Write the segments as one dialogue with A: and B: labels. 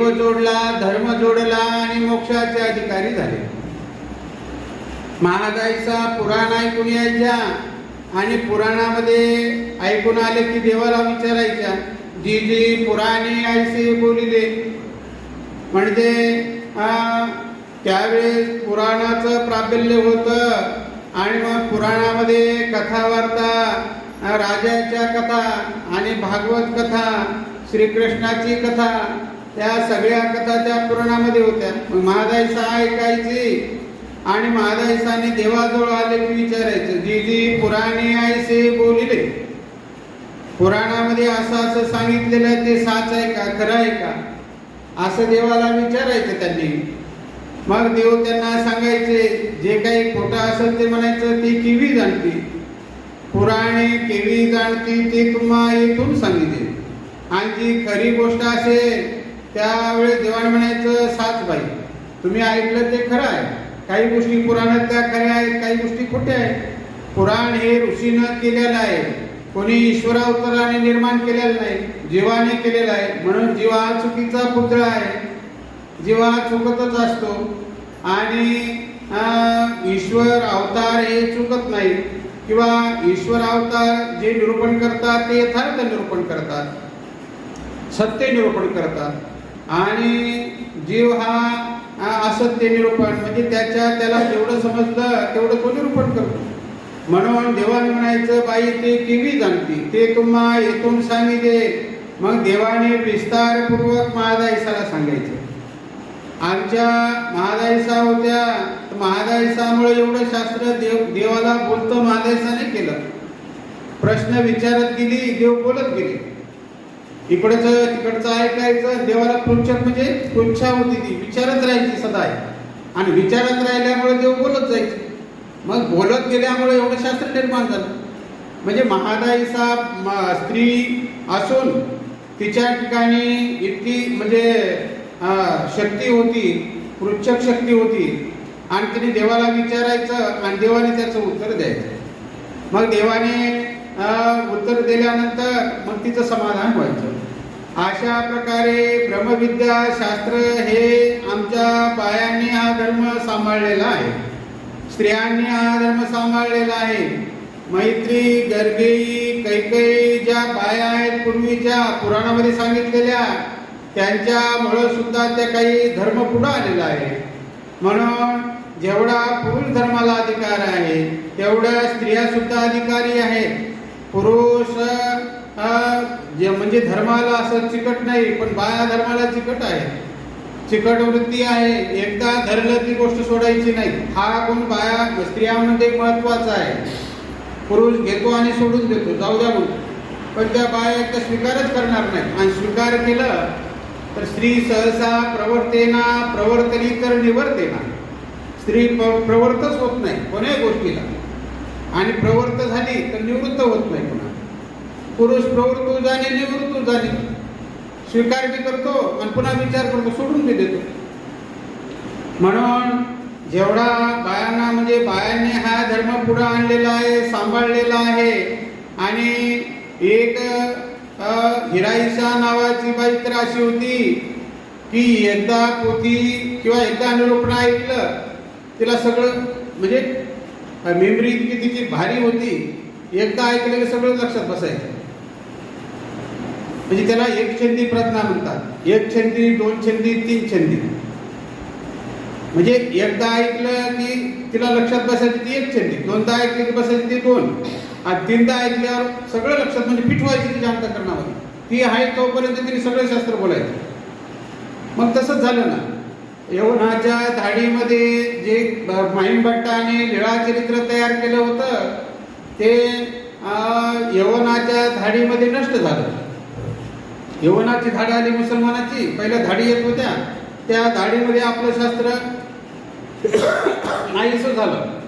A: देव जोडला धर्म जोडला आणि मोक्षाचे अधिकारी झाले. महागाईचा पुराण ऐकून यायच्या आणि पुराणामध्ये ऐकून आले की देवाला विचारायच्या जी जी पुराणे ऐसे बोलिले. म्हणजे त्यावेळेस पुराणाचं प्राबल्य होतं आणि मग पुराणामध्ये कथा वार्ता राजाच्या कथा आणि भागवत कथा श्रीकृष्णाची कथा त्या सगळ्या कथा त्या पुराणामध्ये होत्या. मग महादाईसा ऐकायची आणि महादाईसाने देवाजवळ आले की विचारायचं जी जी पुराणे ऐसे बोलिले. पुराणामध्ये असं असं सांगितलेलं आहे ते साच आहे का खरं आहे का? असं देवाला विचारायचं त्यांनी. मग देव त्यांना सांगायचे जे काही खोटं असेल ते म्हणायचं ती किवी जाणती. पुराणे केवी जाणती ते तुम्हा येथून सांगितले. आणि जी खरी गोष्ट असेल त्यावेळेस देवाने म्हणायचं सात बाई तुम्ही ऐकलं ते खरं आहे. काही गोष्टी पुराणातल्या खऱ्या आहेत काही गोष्टी खोट्या आहेत. पुराण हे ऋषीनं केलेलं आहे. कोणी ईश्वरावतराने निर्माण केलेलं नाही जीवाने केलेलं आहे. म्हणून जीवा हा चुकीचा पुत्र आहे. जीवा हा चुकतच असतो. आणि ईश्वर अवतार हे चुकत नाही. किंवा ईश्वर अवतार जे निरूपण करतात ते यथार्थ निरूपण करतात. सत्य निरूपण करतात. आणि जीव हा असत्य निरूपण म्हणजे त्याच्या त्याला जेवढं समजलं तेवढं तो निरूपण करतो. म्हणून देवाने म्हणायचं बाई ते केवी जाणती. ते तुम्हा येथून सांगितले. मग देवाने विस्तारपूर्वक महादायसाला सांगायचं. आमच्या महादायसा होत्या तर एवढं शास्त्र देव देवाला बोलतं महादायसाने केलं. प्रश्न विचारत गेली देव बोलत गेले. इकडचं तिकडचं ऐकायचं देवाला पृच्छक म्हणजे पृच्छा होती ती. विचारत राहायची सदाय आणि विचारत राहिल्यामुळे देव बोलत जायचे. मग बोलत गेल्यामुळे एवढं शास्त्र निर्माण झालं. म्हणजे महादाईसा म- स्त्री असून तिच्या ठिकाणी इतकी म्हणजे शक्ती होती पृच्छक शक्ती होती. आणि तिने देवाला विचारायचं आणि देवाने त्याचं उत्तर द्यायचं. मग देवाने उत्तर दिल्यानंतर मग तिचं समाधान व्हायचं. अशा प्रकारे ब्रह्मविद्या शास्त्र हे आमच्या बायांनी हा धर्म सांभाळलेला आहे. स्त्रियांनी हा धर्म सांभाळलेला आहे. मैत्री गर्गेई कैकई ज्या बाया आहेत पूर्वीच्या पुराणामध्ये सांगितलेल्या त्यांच्यामुळं सुद्धा त्या काही धर्म पुढं आलेला आहे. म्हणून जेवढा पुरुष धर्माला अधिकार आहे तेवढ्या स्त्रिया सुद्धा अधिकारी आहेत. पुरुष जे म्हणजे धर्माला असं चिकट नाही पण बाया धर्माला चिकट आहे. चिकट वृत्ती आहे. एकदा धरलं ती गोष्ट सोडायची नाही. हा गुण बाया स्त्रियांमध्ये महत्त्वाचा आहे. पुरुष घेतो आणि सोडून देतो. जाऊ द्या म्हणून पण त्या बाया एकदा स्वीकारच करणार नाही. आणि स्वीकार केलं तर स्त्री सहसा प्रवर्तेना प्रवर्तनी तर निवर्तेना स्त्री प्रवर्तच होत नाही. कोण्याही गोष्टीला? आणि प्रवृत्त झाली तर निवृत्त होत नाही पुन्हा. पुरुष प्रवृत्त झाली निवृत्त झाली स्वीकार बी करतो आणि पुन्हा विचार करतो सोडून बी देतो. म्हणून जेवढा बायांना म्हणजे बायांनी हा धर्म पुढे आणलेला आहे सांभाळलेला आहे आणि एक अ, हिराईसा नावाची बाई तर अशी होती की एकदा पोथी किंवा एकदा निरूपण ऐकलं तिला सगळं म्हणजे मेमरी इतकी तिची भारी होती एकदा ऐकलं की सगळं लक्षात बसायचं. म्हणजे त्याला एक छंदी प्रज्ञा म्हणतात. एक छंदी दोन छंदी तीन छंदी. म्हणजे एकदा ऐकलं की तिला लक्षात बसायची ती एक छंदी दोनदा ऐकली की बसायची ती दोन. आणि तीनदा ऐकल्यावर सगळं लक्षात म्हणजे पिठवायची तिच्या अंतकरणामध्ये. ती आहे तोपर्यंत तिने सगळं शास्त्र बोलायचं. मग तसंच झालं ना. यवनाच्या धाडीमध्ये जे ब- माहीम भट्टाने लीळा चरित्र तयार केलं होतं ते यवनाच्या धाडीमध्ये नष्ट झालं. यवनाची धाडी आली मुसलमानाची पहिल्या धाडी येत होत्या. त्या धाडीमध्ये आपलं शास्त्र नाहीस झालं.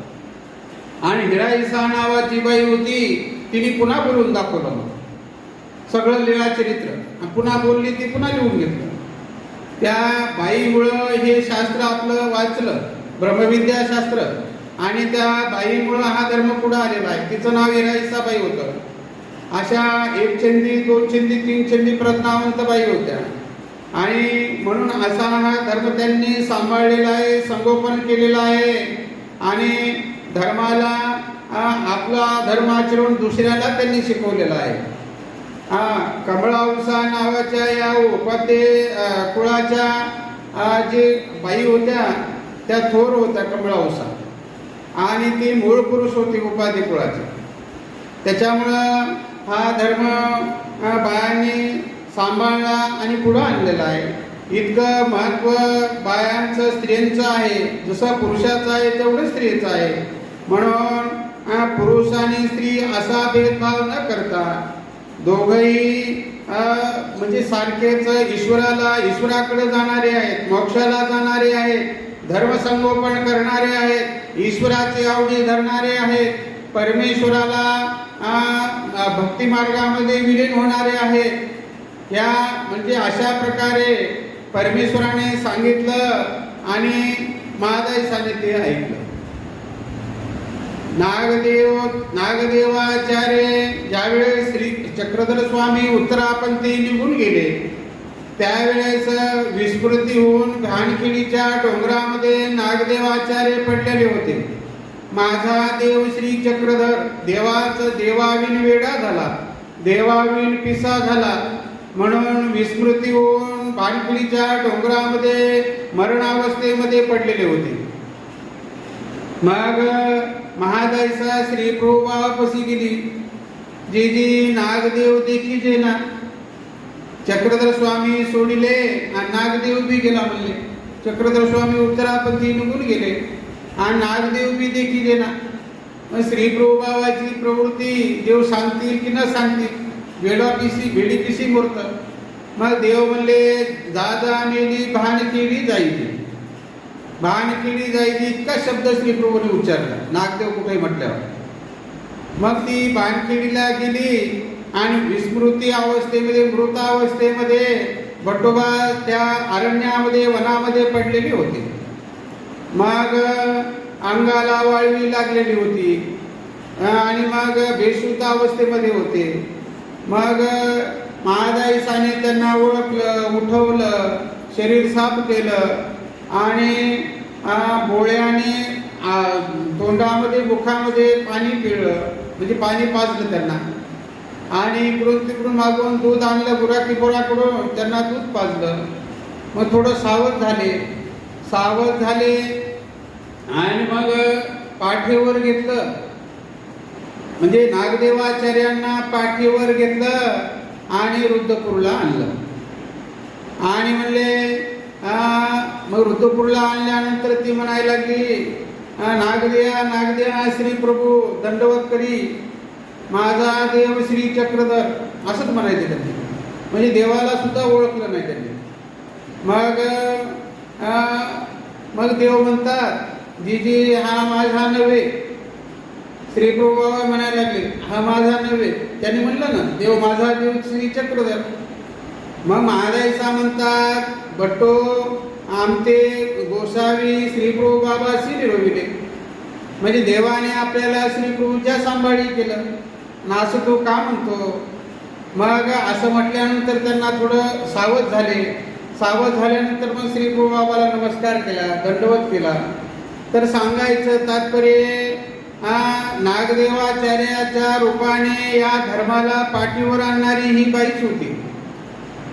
A: आणि हिराईसा नावाची बाई होती तिने पुन्हा बोलून दाखवलं. सगळं लीळा चरित्र. पुन्हा बोलली ती पुन्हा लिहून घेतलं. त्या बाईमुळं हे शास्त्र आपलं वाचलं ब्रह्मविद्या शास्त्र आणि त्या बाईमुळं हा धर्म पुढं आलेला आहे. तिचं नाव इराईसाबाई होतं. अशा एक चंदी दोन चंदी तीन चंदी प्रज्ञावंत बाई होत्या. आणि म्हणून असा हा धर्म त्यांनी सांभाळलेला आहे संगोपन केलेलं आहे. आणि धर्माला आपला धर्म आचरून दुसऱ्याला त्यांनी शिकवलेला आहे. हा कमळावसा नावाच्या या उपाध्ये कुळाच्या जे बाई होत्या त्या थोर होत्या कमळावसा आणि ती मूळ पुरुष होती उपाधी कुळाची. त्याच्यामुळं हा धर्म बायांनी सांभाळला आणि पुढं आणलेला आहे. इतकं महत्त्व बायांचं स्त्रियांचं आहे. जसं पुरुषाचं आहे तेवढं स्त्रियेचं आहे. म्हणून पुरुष आणि स्त्री असा भेदभाव न करता दोघंही म्हणजे सारखेच ईश्वराला ईश्वराकडे जाणारे आहेत मोक्षाला जाणारे आहेत धर्मसंगोपन करणारे आहेत ईश्वराचे आवडी धरणारे आहेत परमेश्वराला भक्ती मार्गामध्ये विलीन होणारे आहेत. या म्हणजे अशा प्रकारे परमेश्वराने सांगितलं आणि महादाईसाने ते ऐकलं. नागदेव नागदेवाचार्य ज्यावेळेस श्री चक्रधर स्वामी उत्तरापंथी निघून गेले. त्यावेळेस विस्मृती होऊन घाणखिडीच्या डोंगरामध्ये नागदेवाचार्य पडलेले होते. माझा देव श्री चक्रधर देवाचा देवाविन वेडा झाला. देवाविन पिसा झाला. म्हणून विस्मृती होऊन भानखिडीच्या डोंगरामध्ये मरणावस्थेमध्ये पडलेले होते. मग महादाईसा श्री प्रभुबापाशी गेली. जी जी नागदेव देखी जे ना चक्रधर स्वामी सोडिले आणि नागदेव बी गेला म्हणले. चक्रधर स्वामी उत्तरापंथी निघून गेले. आणि नागदेव बी देखी जे ना मग श्री प्रभुबाबाची प्रवृत्ती देव सांगतील की न सांगतील? वेडा पिसी भेडी पिसी मूर्त. मग देव म्हणले दादा जा मेली भान केली जायची. भानकिडी जायची इतका शब्द श्री प्रभूने उच्चारला. नागदेव कुठे म्हटल्यावर? मग ती भानकिडीला गेली आणि विस्मृती अवस्थेमध्ये मृत अवस्थेमध्ये बटोबा त्या अरण्यामध्ये वनामध्ये पडलेली होती. मग अंगाला वाळवी लागलेली होती. आणि मग बेशुद्ध अवस्थेमध्ये होते. मग महादाईसाने त्यांना ओळखलं उठवलं शरीर साफ केलं आणि भोळ्याने तोंडामध्ये मुखामध्ये पाणी पिळलं. म्हणजे पाणी पाजलं त्यांना. आणि इकडून तिकडून मागून दूध आणलं बुराकी बोराकडून त्यांना दूध पाजलं. मग थोडं सावध झाले. सावध झाले आणि मग पाठीवर घेतलं. म्हणजे नागदेवाचार्यांना पाठीवर घेतलं आणि रुद्रपूरला आणलं. आणि म्हणले मग रुद्रपूरला आणल्यानंतर ती म्हणायला लागली नागदेया नागदेया श्री प्रभू दंडवत करी. माझा देव श्री चक्रधर. असंच म्हणायचे त्यांनी. म्हणजे देवाला सुद्धा ओळखलं नाही त्यांनी. मग मग देव म्हणतात जी जी हा माझा नव्हे. श्री प्रभू बाबा म्हणायला लागले हा माझा नव्हे. त्यांनी म्हणलं ना देव माझा देव श्री चक्रधर. मग महाराजा म्हणतात बट्टो आमते गोसावी श्रीप्रभू बाबा श्री निरोविले म्हणजे देवाने आपल्याला श्री सांभाळी केलं. ना असं तो का म्हणतो? मग असं म्हटल्यानंतर त्यांना थोडं सावध झाले. सावध झाल्यानंतर मग श्री बाबाला नमस्कार केला दंडवत केला. तर सांगायचं तात्पर्य हा नागदेवाचार्याच्या रूपाने या धर्माला पाठीवर आणणारी ही बाईच होती.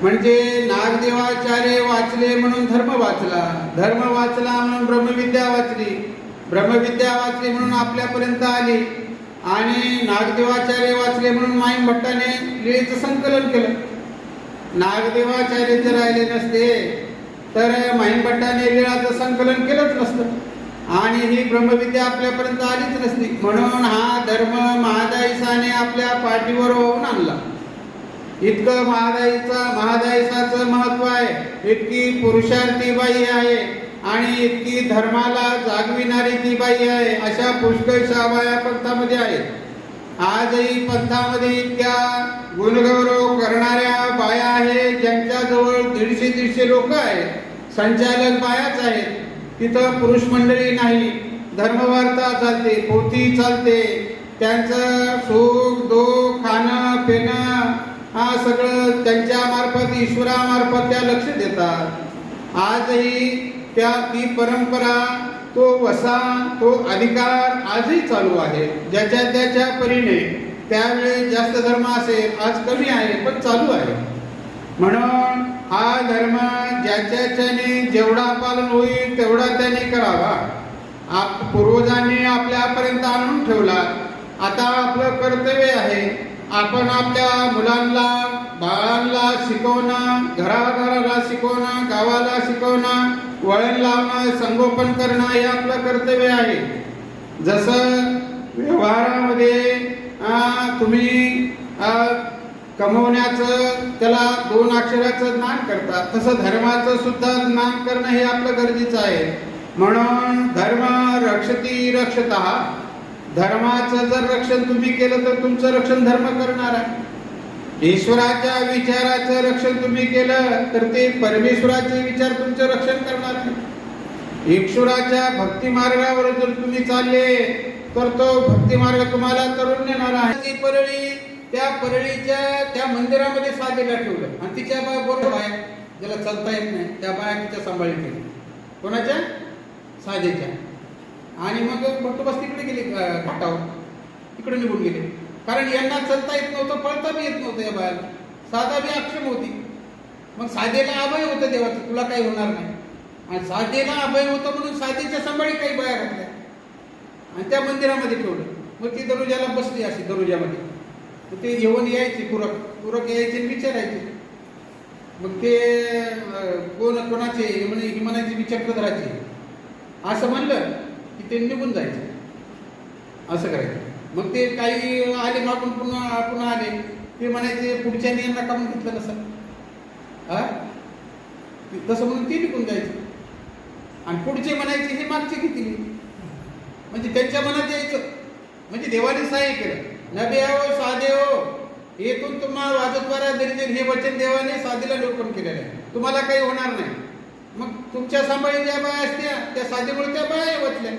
A: म्हणजे नागदेवाचार्य वाचले म्हणून धर्म वाचला. धर्म वाचला म्हणून ब्रह्मविद्या वाचली. ब्रह्मविद्या वाचली म्हणून आपल्यापर्यंत आली. आणि नागदेवाचार्य वाचले म्हणून माईम भट्टाने लिळीचं संकलन केलं. नागदेवाचार्य जर राहिले नसते तर माईम भट्टाने लिळाचं संकलन केलंच नसतं. आणि ही ब्रह्मविद्या आपल्यापर्यंत आलीच नसती. म्हणून हा धर्म महादाईसाने आपल्या पाठीवर होऊन आणला. इतकं महादाईचा महादाईसाचं महत्त्व आहे. इतकी पुरुषार्थी बाई आहे. आणि इतकी धर्माला जागविणारी ती बाई आहे अशा पुष्कळशा बाया पंथामध्ये आहेत. आजही पंथामध्ये इतक्या गुणगौरव करणाऱ्या बाया आहेत ज्यांच्याजवळ दीडशे दीडशे लोक आहेत. संचालक बायाच आहेत. तिथं पुरुष मंडळी नाही धर्मवार्ता चालते पोथी चालते. त्यांचं सुख दुःख खाणं पिणं हा सगळं त्यांच्यामार्फत ईश्वरामार्फत त्या लक्ष देतात. आजही त्या ती परंपरा तो वसा तो अधिकार आजही चालू आहे. ज्याच्या त्याच्या परीने त्यावेळेस जास्त धर्म असेल आज कमी आहे पण चालू आहे. म्हणून हा धर्म ज्याच्याने जेवढा पालन होईल तेवढा त्याने करावा. आप पूर्वजांनी आपल्यापर्यंत आणून ठेवला. आता आपलं कर्तव्य आहे आपण आपल्या मुलांना बाळांना शिकवणं घराघराला शिकवणं गावाला शिकवणं वळण लावणं संगोपन करणं हे आपलं कर्तव्य आहे. जसं व्यवहारामध्ये तुम्ही कमवण्याचं त्याला दोन अक्षराचं ज्ञान करता तसं धर्माचं सुद्धा ज्ञान करणं हे आपलं गरजेचं आहे. म्हणून धर्म रक्षती रक्षत धर्माचं जर रक्षण तुम्ही केलं तर तुमचं रक्षण धर्म करणार आहे. ईश्वराच्या विचाराचं रक्षण तुम्ही केलं तर ते परमेश्वराचे विचार तुमचं रक्षण करणार आहे. ईश्वराच्या भक्ती मार्गावर जर तुम्ही चालले तर तो भक्ती मार्ग तुम्हाला तरुण नेणार आहे. ती परळी त्या परळीच्या त्या मंदिरामध्ये साधीला ठेवलं. आणि तिच्या बाय बरोबर बाया ज्याला चालता येत नाही त्या बाया तिच्या सांभाळी केली कोणाच्या? साधेच्या. आणि मग भक्तबास तिकडे गेले घाटावर. तिकडे निघून गेले. कारण यांना चलता येत नव्हतं पळता बी येत नव्हतं या बायाला साधा बी अक्षम होती. मग साधेला अभय होतं देवाचं तुला काही होणार नाही. आणि साधेला अभय होतं म्हणून साधेच्या सांभाळी काही बाया घातल्या आणि त्या मंदिरामध्ये ठेवलं. मग ती दरोज्याला बसली अशी दरोज्यामध्ये. मग ते येऊन यायचे पुरक पूरक यायचे आणि विचारायचे. मग ते कोण कोणाचे हे म्हणे ही म्हणायची मी राहायचे असं म्हणलं की ते निघून जायचे. असं करायचं. मग ते काही आले मागून पुन्हा पुन्हा आले. ते म्हणायचे पुढच्या यांना काढून घेतलं नसं हा? तसं म्हणून ते निघून जायचे. आणि पुढचे म्हणायचे हे मागचे किती? म्हणजे त्यांच्या मनात यायचं. म्हणजे देवाने सहाय्य केलं नबे हो साधे हो येथून तुम्हाला वाजतवारा दरिद्र हे वचन देवाने साधेला निरूपण केलेलं आहे. तुम्हाला काही होणार नाही. मग तुमच्या सांभाळी ज्या बाया असत्या त्या साधेमुळे त्या बाया वचल्या.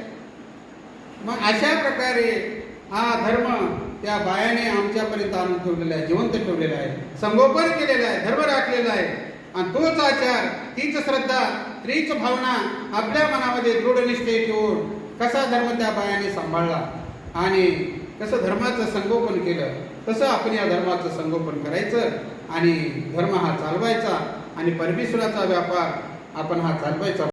A: मग अशा प्रकारे हा धर्म त्या बायाने आमच्यापर्यंत आणून ठेवलेला आहे जिवंत ठेवलेला आहे संगोपन केलेलं आहे धर्म राखलेला आहे. आणि तोच आचार तीच श्रद्धा तीच भावना आपल्या मनामध्ये दृढनिष्ठे ठेवून कसा धर्म त्या बायाने सांभाळला आणि कसं धर्माचं संगोपन केलं तसं आपण या धर्माचं संगोपन करायचं आणि धर्म हा चालवायचा आणि परमेश्वराचा व्यापार आपण हा चालवायचा.